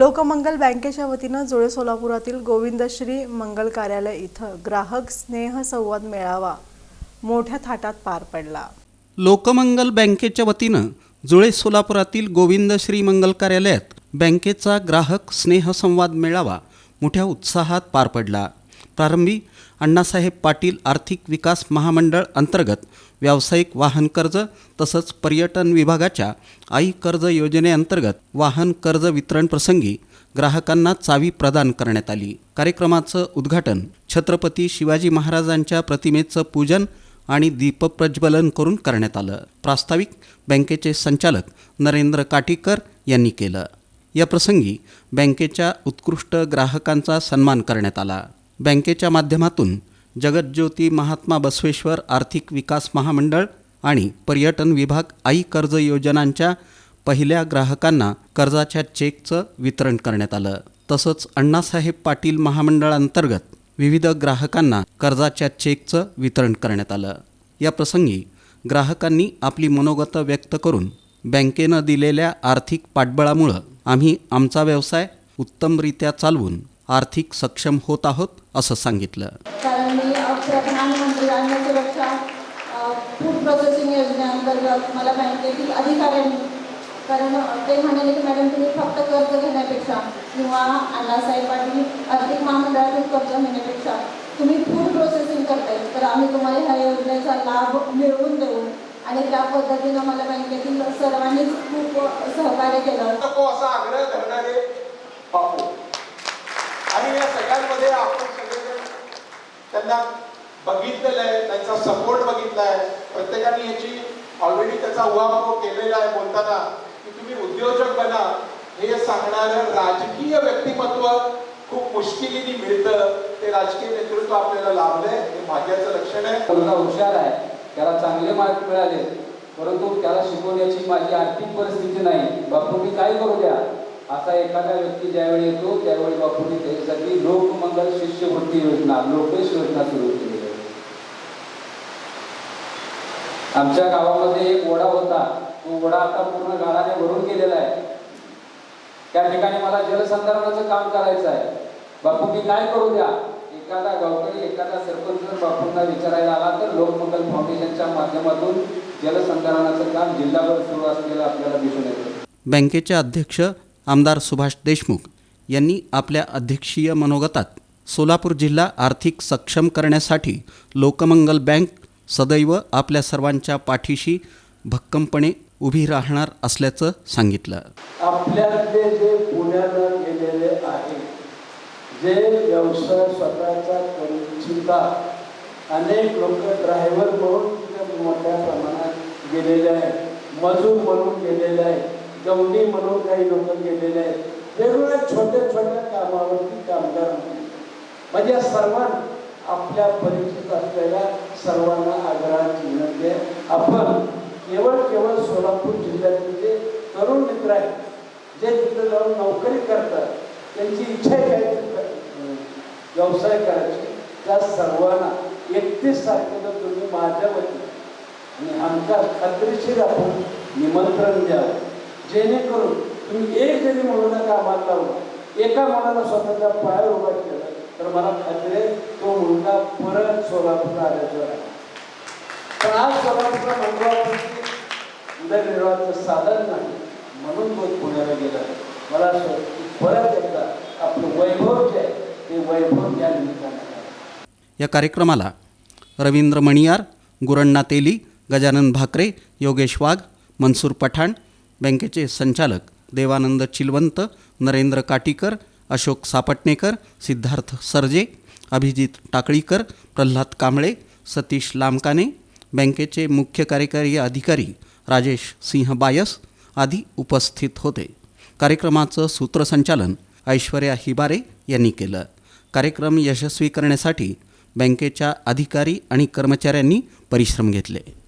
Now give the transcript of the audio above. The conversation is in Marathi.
लोकमंगल बँकेच्या वतीनं जुळे सोलापुरातील गोविंदश्री मंगल कार्यालय इथं ग्राहक स्नेह संवाद मेळावा मोठ्या थाटात पार पडला. लोकमंगल बँकेच्या वतीनं जुळे सोलापुरातील गोविंदश्री मंगल कार्यालयात बँकेचा ग्राहक स्नेहसंवाद मेळावा मोठ्या उत्साहात पार पडला. प्रारंभी अण्णासाहेब पाटील आर्थिक विकास महामंडळ अंतर्गत व्यावसायिक वाहन कर्ज तसंच पर्यटन विभागाच्या आई कर्ज योजनेअंतर्गत वाहन कर्ज वितरण प्रसंगी ग्राहकांना चावी प्रदान करण्यात आली. कार्यक्रमाचं उद्घाटन छत्रपती शिवाजी महाराजांच्या प्रतिमेचं पूजन आणि दीपप्रज्वलन करून करण्यात आलं. प्रास्ताविक बँकेचे संचालक नरेंद्र काटीकर यांनी केलं. या प्रसंगी बँकेच्या उत्कृष्ट ग्राहकांचा सन्मान करण्यात आला. बँकेच्या माध्यमातून जगज्योती महात्मा बसवेश्वर आर्थिक विकास महामंडळ आणि पर्यटन विभाग आई कर्ज योजनांच्या पहिल्या ग्राहकांना कर्जाच्या चेकचं वितरण करण्यात आलं. तसंच अण्णासाहेब पाटील महामंडळांतर्गत विविध ग्राहकांना कर्जाच्या चेकचं वितरण करण्यात आलं. या प्रसंगी ग्राहकांनी आपली मनोगतं व्यक्त करून बँकेनं दिलेल्या आर्थिक पाठबळामुळं आम्ही आमचा व्यवसाय उत्तमरित्या चालवून आर्थिक सक्षम होत आहोत असं सांगितलं. कारण मी प्रधानमंत्री अन्न सुरक्षा अ, फूड प्रोसेसिंग योजनेअंतर्गत मला बँकेतील अधिकाऱ्यांनी कारण ते म्हणाले की मॅडम तुम्ही फक्त कर्ज घेण्यापेक्षा किंवा अण्णासाहेब पाटील आर्थिक महामंडळातून कर्ज घेण्यापेक्षा तुम्ही फूड प्रोसेसिंग करताय. तर आम्ही तुम्हाला ह्या योजनेचा लाभ मिळवून देऊ. आणि त्या पद्धतीनं मला बँकेतील सर्वांनीच खूप सहकार्य केलं. असा आग्रह धरणारे बापू आणि मध्ये आपण सगळेजण त्यांना बघितलेलं आहे त्यांचा सपोर्ट बघितला आहे. प्रत्येकाने याची ऑलरेडी त्याचा उहापोह केलेला आहे बोलताना की तुम्ही उद्योजक बना. हे सांगणारं राजकीय व्यक्तिमत्व खूप मुश्किलीने मिळतं. ते राजकीय नेतृत्व आपल्याला लाभलंय हे भाग्याचं लक्षण आहे. मुलगा हुशार आहे. त्याला चांगले मार्क मिळाले. परंतु त्याला शिकवण्याची माझी आर्थिक परिस्थिती नाही. बापू मी काय करू द्या? असा एखादा व्यक्ती ज्यावेळी येतो त्यावेळी बापूंनी त्याच्यासाठी लोकमंगल शिष्यवृत्ती योजना लोकेश योजना सुरू केली आमच्या गावामध्ये एक ओढा होता तो ओढा आता पूर्ण गाळाने भरून गेलेला आहे. त्या ठिकाणी मला जलसंधारणाचं काम करायचं आहे. बापू मी काय करू द्या? एखादा गावकरी एखादा सरपंच जर बापूंना विचारायला आला तर लोकमंगल फाउंडेशनच्या माध्यमातून जलसंधारणाचं काम जिल्हाभर सुरू असलेलं आपल्याला दिसून येतं. बँकेचे अध्यक्ष आमदार सुभाष देशमुख यांनी आपल्या अध्यक्षीय मनोगतात सोलापूर जिल्हा आर्थिक सक्षम करण्यासाठी लोकमंगल बँक सदैव आपल्या सर्वांच्या पाठीशी भक्कमपणे उभी राहणार असल्याचं सांगितलं. आपल्यातले जे पुण्याला गेलेले आहे जे व्यवसाय स्वतःचा करू अनेक लोक ड्रायव्हर म्हणून मोठ्या प्रमाणात गेलेले आहेत मजूर म्हणून गेलेले आहेत. गवंडी म्हणून काही लोक गेलेले आहेत. वेगवेगळ्या छोट्या छोट्या कामावरती कामगार म्हणजे या सर्वांना आपल्या परिचित असलेल्या सर्वांना आग्रहाची विनंती आहे आपण केवळ केवळ सोलापूर जिल्ह्यातील जे तरुण मित्र आहेत जे तिथं जाऊन नोकरी करतात त्यांची इच्छा आहे काय? व्यवसाय करायची. त्या सर्वांना एकतीस तारखेला तुम्ही माझ्या वतीने आणि आमच्या खात्रीशीर आपण निमंत्रण द्यावं. जेणेकरून तुम्ही एक जरी म्हणून कामाला लावलं एका मुलाला स्वतःच्या पायावर उभा केला तर मला खात्री आहे तो मुलगा परत सोलापूरला आल्याशिवाय आहे पण आज सोलापूरला मंगळवारची उदरनिर्वाहाचं साधन नाही म्हणून तो पुण्याला गेला. मला असं परत एकदा आपलं वैभव जे आहे ते वैभव या निमित्तानं या कार्यक्रमाला रवींद्र मणियार गुरण्णा तेली गजानन भाकरे योगेश वाघ मनसूर पठाण बँकेचे संचालक देवानंद चिलवंत नरेंद्र काटीकर अशोक सापटणेकर सिद्धार्थ सरजे अभिजित टाकळीकर प्रल्हाद कांबळे सतीश लामकाने बँकेचे मुख्य कार्यकारी अधिकारी राजेश सिंह बायस आदी उपस्थित होते. कार्यक्रमाचं सूत्रसंचालन ऐश्वर्या हिबारे यांनी केलं. कार्यक्रम यशस्वी करण्यासाठी बँकेच्या अधिकारी आणि कर्मचाऱ्यांनी परिश्रम घेतले.